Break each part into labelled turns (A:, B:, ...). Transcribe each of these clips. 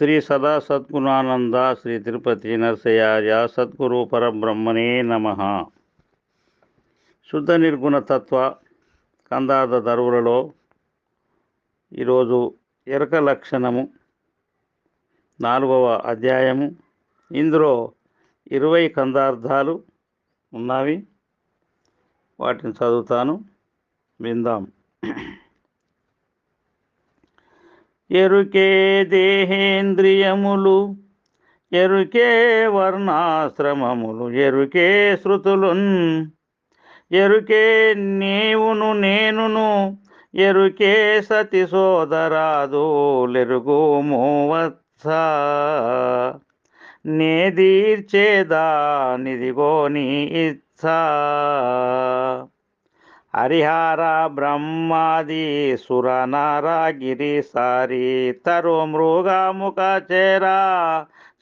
A: శ్రీ సదా సద్గుణానంద శ్రీ తిరుపతి నరసయార్య సద్గురు పరబ్రహ్మణే నమ. శుద్ధ నిర్గుణ తత్వ కందార్థ దరువులలో ఈరోజు ఎరక లక్షణము నాలుగవ అధ్యాయము. ఇందులో ఇరవై కందార్థాలు ఉన్నవి. వాటిని చదువుతాను. విందాం. ఎరుకే దేహేంద్రియములు ఎరుకే వర్ణాశ్రమములు ఎరుకే శృతులున్ ఎరుకే నీవును నేనును ఎరుకే సతి సోదరాదులెరుగు మూవత్స. నేదీర్చేదా నిదిగో నీ ఇచ్చా హరిహర బ్రహ్మాది సురనరగిరి సారి తరు మృగముఖ చెరా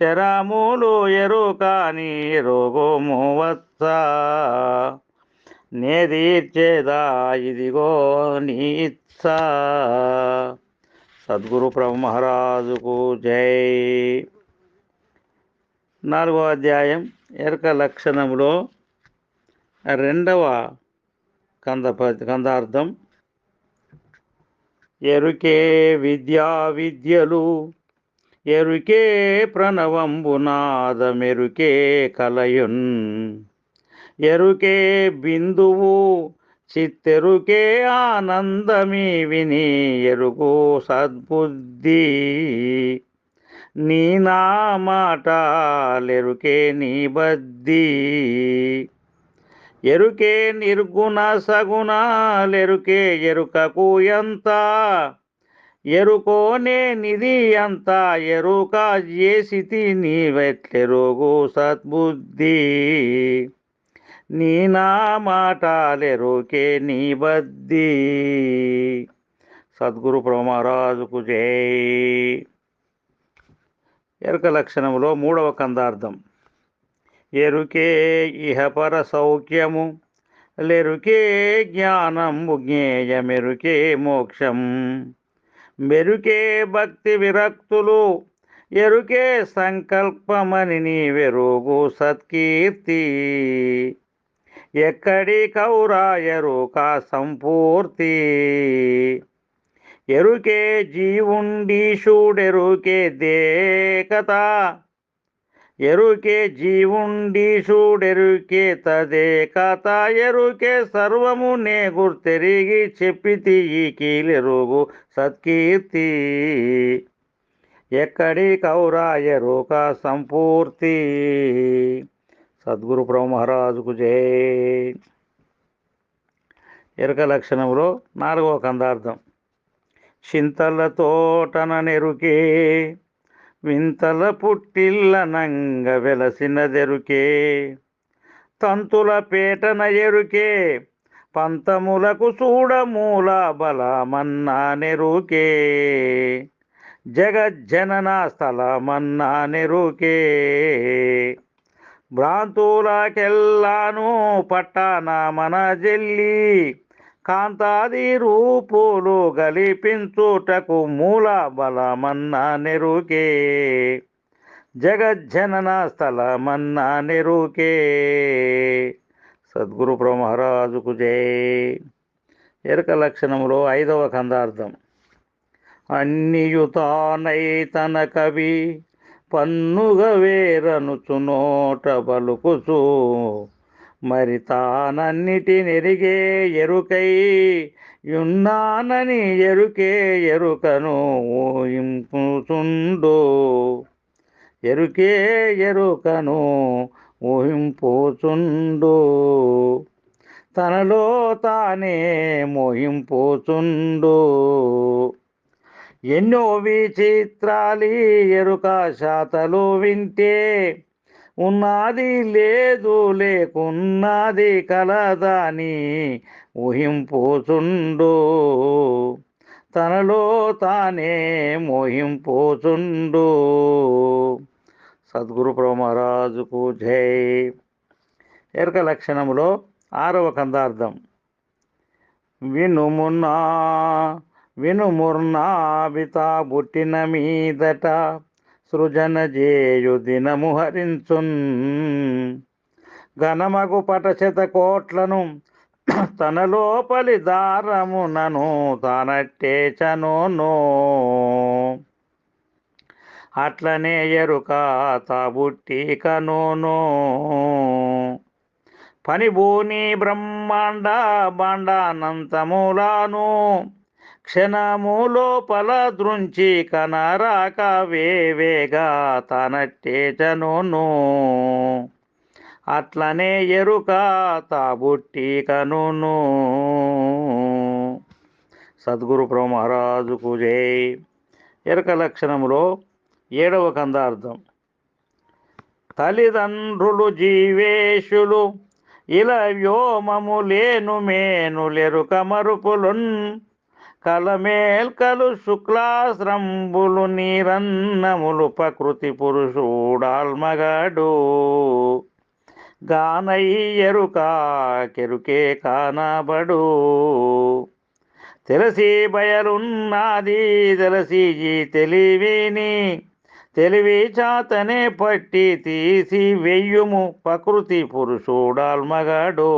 A: చరములు ఎరుకాని ఎరుగోము వత్స నేదీర్చేదా ఇదిగో నీత్స సద్గురు ప్రభు మహారాజుకు జై. నాలుగవ అధ్యాయం ఎరక లక్షణములో రెండవ కంద కందార్థం. ఎరుకే విద్యా విద్యలు. ఎరుకే ప్రణవంబునాదమెరుకే కలయున్. ఎరుకే బిందువు చిత్తెరుకే ఆనందమి విని ఎరుకు సద్బుద్ధి. నీ నా మాటలెరుకే నీ బద్దీ. ఎరుకే నిర్గుణ సగుణాలెరుకే ఎరుకకు ఎంత? ఎరుకోనే నిధి అంత ఎరుక చేసితి నీవెట్లెరుగు సద్బుద్ధి? నీ నా మాటలెరుకే నీ బద్ది? సద్గురు బ్రహ్మరాజుకు జై. ఎరుక లక్షణంలో మూడవ కందార్థం. ఎరుకే ఇహపర సౌఖ్యము లెరుకే జ్ఞానము జ్ఞేయమెరుకే మోక్షం. మెరుకే భక్తి విరక్తులు ఎరుకే సంకల్పమని నీవెరుగు సత్కీర్తి. ఎక్కడి కౌరా ఎరుక సంపూర్తి? ఎరుకే జీవుండీషుడెరుకే దేకత. ఎరుకే జీవుండీషుడెరుకే తదే కథ ఎరుకే సర్వము నే గుర్తెరిగి చెప్పితి ఈ కీలెరుగు సత్కీర్తి. ఎక్కడి కౌరాయరుక సంపూర్తి? సద్గురు ప్రభు మహారాజుకు జై. ఎరుక లక్షణంలో నాలుగవ కందార్థం. చింతల తోటన నెరుకే వింతల పుట్టిల్లనంగ వెలసినదెరుకే తంతుల పేటన ఎరుకే పంతములకు చూడమూల బలమన్నా నెరుకే జగజ్జనన స్థలమన్నా నెరుకే భ్రాంతులకెల్లాను పట్టణ మన జల్లి కాంతాది రూపులు గలిపించుటకు మూల బలమన్న నెరుకే. జగజ్జనన స్థలమన్న నెరుకే. సద్గురు బ్రహ్మరాజుకు జై. ఎరక లక్షణములో ఐదవ కందార్థం. అన్నియుతానై తన కవి పన్నుగ వేరనుచునోట బలుకుచూ మరి తానన్నిటి నెరిగే ఎరుకై యున్నానని ఎరుకే ఎరుకను ఊహింపుచుండు. ఎరుకే ఎరుకను ఊహింపుచుండు. తనలో తానే మోహింపుచుండు. ఎన్నో విచిత్రాలి ఎరుక శాతలు వింటే ఉన్నది లేదు లేకున్నది కలదాని ఊహింపుచుండు. తనలో తానే మోహింపోచుండు. సద్గురు మహారాజుకు జై. ఎరక లక్షణములో ఆరవ కందార్థం. వినుమున్నా వినుముర్నాబిత బుట్టిన మీదట సృజన జేయు దినము హరించున్. ఘనమగు పటశత కోట్లను తన లోపలి దారమునను తానట్టే అట్లనే ఎరుక తాబుట్టి కనోనో. పనిభూని బ్రహ్మాండ బాండానంతములాను. క్షణము లోపల దృంచి కనరాక వేవేగా తనట్టే చనును అట్లనే ఎరుక తాబుట్టి కనును సద్గురు ప్రభు మహారాజుకు జై. ఎరుక లక్షణములో ఏడవ కందార్థం. తల్లిదండ్రులు జీవేశులు ఇలా వ్యోమము లేను మేనులెరుక మరుపులున్. కలమేల్కలు శుక్లాశ్రంబులు నీరన్నములు ప్రకృతి పురుషుడాల్మగాడు. గానయ్యరుక కెరుకే కానబడు. తెలిసి బయలున్నది తెలిసి తెలివిని తెలివి చాతనే పట్టి తీసి వెయ్యుము ప్రకృతి పురుషుడాల్మగడు.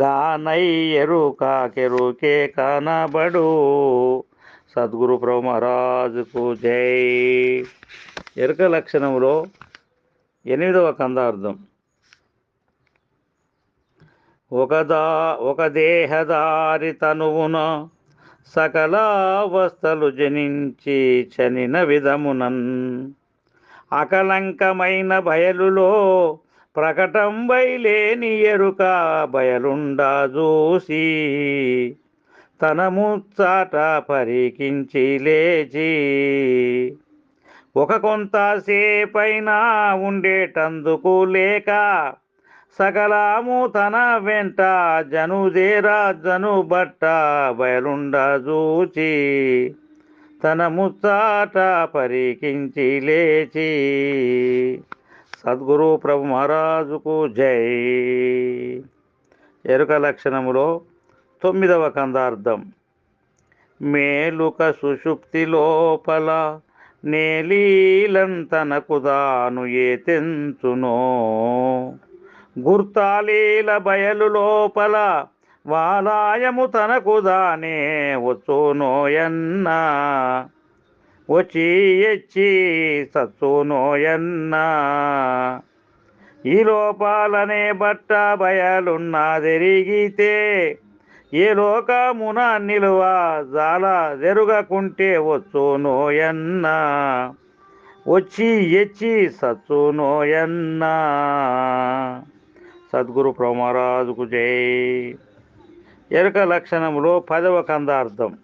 A: గానయ్యరుక కెరుకే కనబడు. సద్గురు ప్రభు మహారాజుకు జై. ఎరుక లక్షణంలో ఎనిమిదవ కందార్థం. ఒకదా ఒక దేహదారి తనువున సకలావస్థలు జనించి చనిన విధమునన్. అకలంకమైన బయలులో ప్రకటం బయలేని ఎరుక బయలుండా చూసి తన ముచ్చాట పరికించి లేచి. ఒక కొంతసేపైన ఉండేటందుకు లేక సకలాము తన వెంట జనుదేరా జను బట్ట బయలుండ చూచి తన ముచ్చాట పరికించి లేచి. సద్గురు ప్రభు మహారాజుకు జై. ఎరుక లక్షణములో తొమ్మిదవ కందార్థం. మేలుక సుషుప్తి లోపల నేలీలంతనకు దాను ఏ తెంచునో. గుర్తాలీల బయలు లోపల వాలాయము తనకు దానే వచ్చునోయన్నా. వచ్చి ఎచ్చి సచ్చునోయన్నా ఈ లోపాలనే బట్ట భయాలున్నా జరిగితే ఏ లోకమున నిలువ జాల జరుగకుంటే వచ్చునోయన్నా. వచ్చి ఎచ్చి సచ్చునోయన్నా సద్గురు ప్రమరాజుకు జై. ఎరుక లక్షణములో పదవ కందార్థం.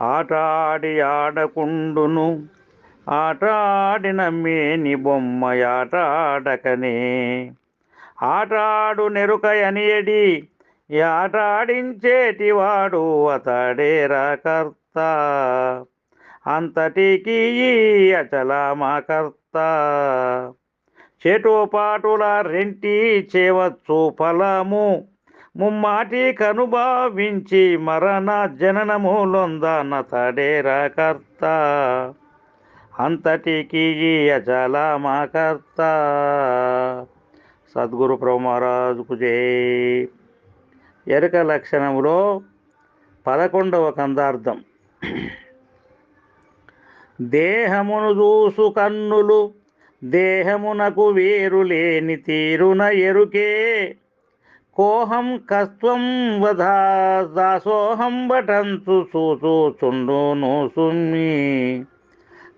A: ఆటాడి ఆడకుండును. ఆటాడిన మేని బొమ్మ ఆటాడకనే. ఆటాడు నెరుకయనియడి ఆట ఆడించేటివాడు అతడేరా కర్త. అంతటికి ఈ అచలమాకర్త చేటుపాటుల రెంటి చేవచ్చు ఫలము ముమ్మాటి కనుభావించి మరణ జననములొందన తడేరా కర్త. అంతటికి మా అచలమాకర్త సద్గురు ప్రభు జై. ఎరుక లక్షణములో పదకొండవ కందార్థం. దేహమును చూసు కన్నులు దేహమునకు వేరు లేని తీరున ఎరుకే. కోహం కస్త్వం వధా దాసోహం భటంతు చూచు చుండును సుమ్మి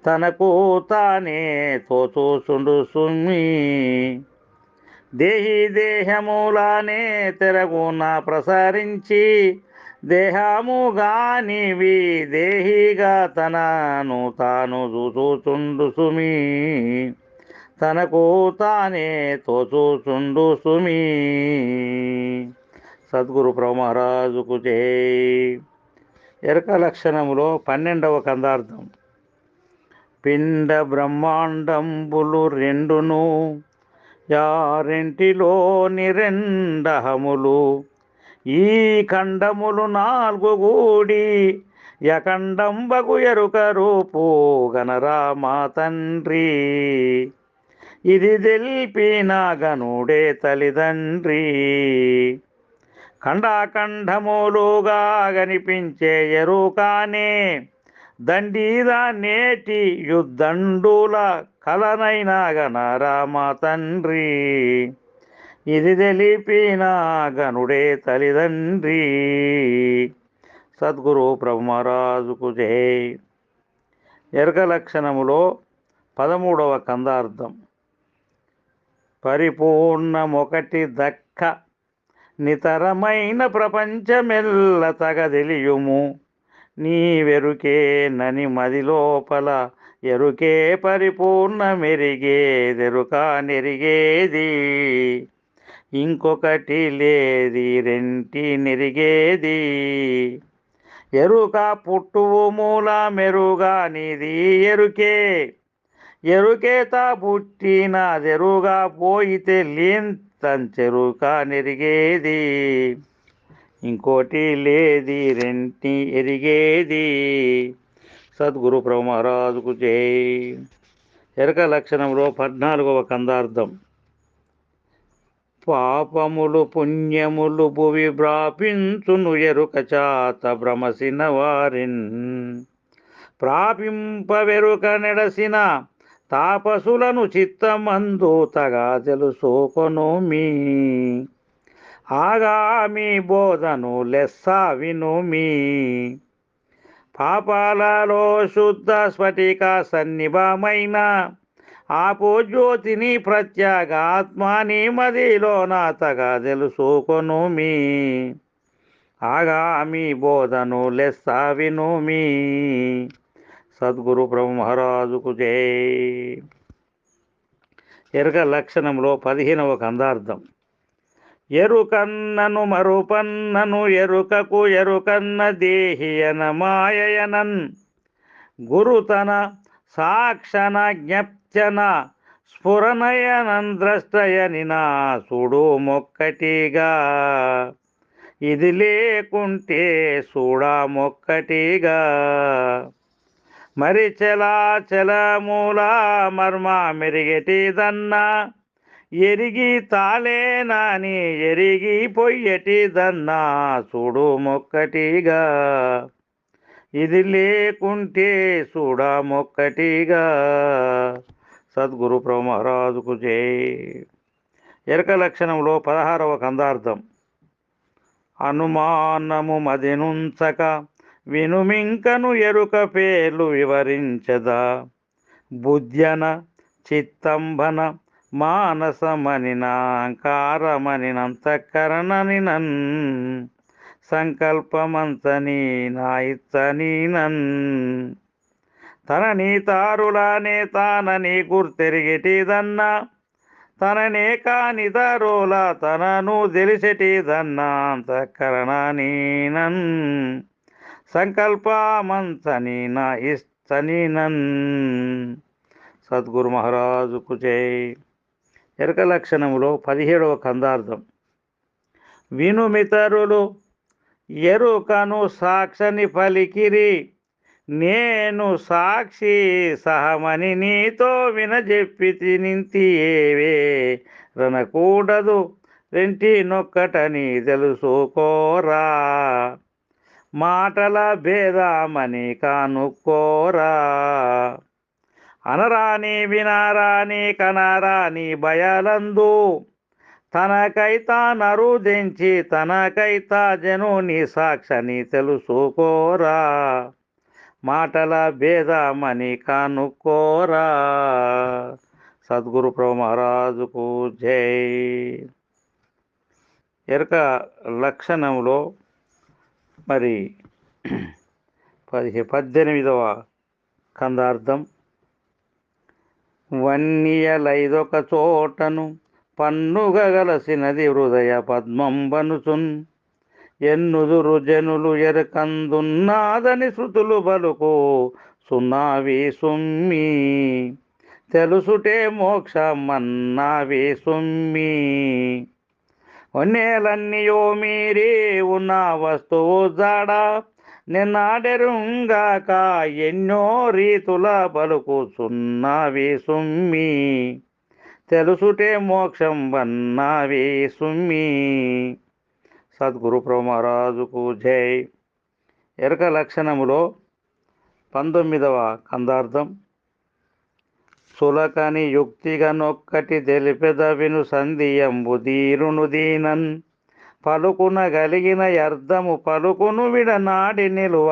A: తనకు తానే తోచూచుండు సుమ్మి. దేహి దేహములానే తెరగున ప్రసరించి దేహముగానివి దేహిగా తనను తాను చూచుచుండు సుమీ తనకు తానే తోచుచుండు సుమి. సద్గురు ప్రభు మహారాజుకు జై ఎరక లక్షణములో పన్నెండవ కందార్థం. పిండ బ్రహ్మాండంబులు రెండును యారింటిలోని రెండహములు. ఈ ఖండములు నాలుగు గూడి యఖండంబగు ఎరుక రూపు గణరామా తండ్రి. ఇది తెలిపిన గనుడే తల్లిదండ్రి. ఖండాఖండములుగా కనిపించే ఎరుకానే దండీదా నేటి యుద్ధండుల కలనైన తండ్రి. ఇది తెలిపినాగనుడే తల్లిదండ్రి. సద్గురు బ్రహ్మరాజుకు జై. ఎరక లక్షణములో పదమూడవ కందార్థం. పరిపూర్ణమొకటి దక్క నితరమైన ప్రపంచమెల్ల తగదెలియుము. నీ వెరుకే నని మది లోపల ఎరుకే పరిపూర్ణమెరిగేదెరుక నెరిగేది. ఇంకొకటి లేది రెంటి నెరిగేది. ఎరుక పుట్టువు మూల మెరుగా నీది ఎరుకే. ఎరుకేత పుట్టినదెరుగా పోయితే లీంతంచెరుక నెరిగేది. ఇంకోటి లేది రెంటి ఎరిగేది. సద్గురు బ్రహ్మరాజుకు జై. ఎరక లక్షణంలో పద్నాలుగవ కందార్థం. పాపములు పుణ్యములు భువి ప్రాపించును ఎరుక చాత భ్రమసిన వారిన్. ప్రాపింపవెరుక నెడసిన తాపసులను చిత్తమందు తగా తెలుసుకొను మీ. ఆగామి బోధను లెస్స విను మీ. పాపాలలో శుద్ధ స్ఫటిక సన్నిభమైన ఆపో జ్యోతిని ప్రత్యేక ఆత్మాని మదిలో నాతగా తెలుసుకొను మీ. ఆగామి బోధను లెస్స విను మీ. సద్గురు బ్రహ్మరాజుకు జై ఎరుక లక్షణంలో పదిహేనవ కందార్థం. ఎరుకన్నను మరుపన్నను ఎరుకకు ఎరుకన్న దేహియన మాయయనన్. గురుతన సాక్షణ జ్ఞప్చన స్ఫురణయనంద్రష్టయని నా సుడు మొక్కటిగా. ఇది లేకుంటే చూడా మొక్కటిగా. మరి చెలా చలమూల మర్మ మెరిగేటిదన్నా ఎరిగి తాలేనాని ఎరిగి పొయ్యటిదన్నా చూడు మొక్కటిగా. ఇది లేకుంటే చూడ మొక్కటిగా. సద్గురు బ్రహ్మరాజుకు చేయి ఎరక లక్షణంలో పదహారవ కందార్థం. అనుమానము మదినుంచక. వినుమింకను ఎరుక పేర్లు వివరించదా? బుద్ధ్యన చిత్తంబన మానసమని నాంకారమనినంతకరణని నన్ సంకల్పమంతని నాయిత్తని నన్. తనని తారులానే తానని గుర్తెరిగెటిదన్నా తననే కాని తరోల తనను తెలిసిటిదన్నా అంతఃకరణని నన్. సంకల్పమంతని నా ఇస్తని నన్ సద్గురు మహారాజుకు జై ఎరక లక్షణములో పదిహేడవ కందార్థం. వినుమితరులు ఎరుకను సాక్షని పలికిరి. నేను సాక్షి సహమని నీతో వినజెప్పి తినింతి ఏవే రనకూడదు రెంటి నొక్కటని తెలుసుకోరా. మాటల భేదమని కానుకోరా. అనరాని వినారాని కనరాని భయాలందు తనకైతా నరుదించి తనకైతా జనుని సాక్షని తెలుసుకోరా. మాటల భేదమని కానుకోరా. సద్గురు ప్రభు మహారాజుకు జై. ఎరక లక్షణంలో మరి పదిహే పద్దెనిమిదవ కందార్థం. వన్యలైదొక చోటను పన్నుగలసినది హృదయ పద్మంబనుచున్ ఎన్నుదురు జనులు ఎరకందున్నాదని శృతులు బలుకు సున్నావి సుమ్మి. తెలుసుటే మోక్షమన్నావి సుమ్మి. ఒన్నేలన్నీయో మీరే ఉన్న వస్తువు జాడ. నిన్నాడెరుంగాక ఎన్నో రీతుల పలుకుచున్నవి సుమ్మి తెలుసుటే మోక్షం వన్నవి సుమ్మి సద్గురు మహారాజుకు జై. ఎరక లక్షణములో పంతొమ్మిదవ కందార్థం. సులకని యుక్తిగనొక్కటి తెలిపెదవిను సంధియంబు దీరును దీనన్. పలుకున గలిగిన అర్థము పలుకును విడనాడి నిలువ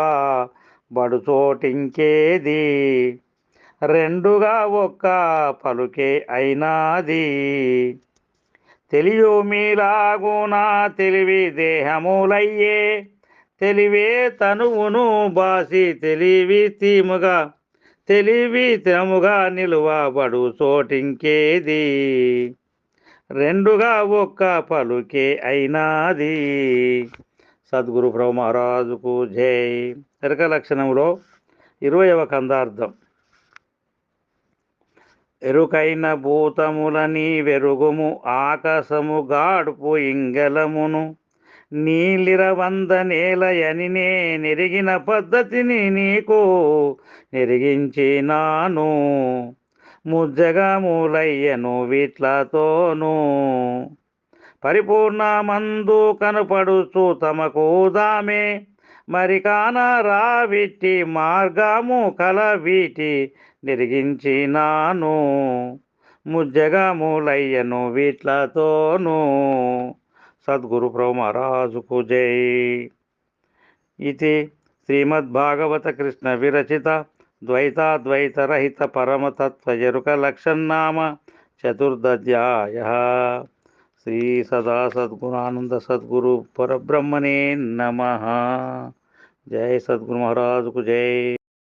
A: బడుచోటింకేది రెండుగా ఒక్క పలుకే అయినాది. తెలియు మీలాగునా తెలివి దేహములయ్యే. తెలివే తనువును బాసి తెలివి తీముగా తెలివి తెముగా నిలువబడు చోటింకేది? రెండుగా ఒక్క పలుకే అయినాది. సద్గురు ప్రభు మహారాజుకు జై. ఎరక లక్షణంలో ఇరవయవ కందార్థం. ఎరుకైన భూతములని వెరుగుము ఆకాశము గాడుపు ఇంగలమును నీలిరవంద నేలయని నెరిగిన పద్ధతిని నీకు నెరిగించినాను. ముజ్జగములయ్యను వీట్లతోనూ పరిపూర్ణమందు కనపడుచు తమకు దామే. మరి కానరా వీటి మార్గము కల వీటి నిరిగించినాను. ముజ్జగా మూలయ్యను వీట్లతోనూ సద్గురుప్రభు మహారాజుకు జై. ఇది శ్రీమద్భాగవత కృష్ణ విరచిత ద్వైతాద్వైతరహిత పరమతత్వజరుక లక్షన్నామ చతుర్దధ్యాయ. శ్రీ సదా సద్గుణానంద సద్గురు పరబ్రహ్మణే నమ. జై సద్గురు మహారాజుకు జై.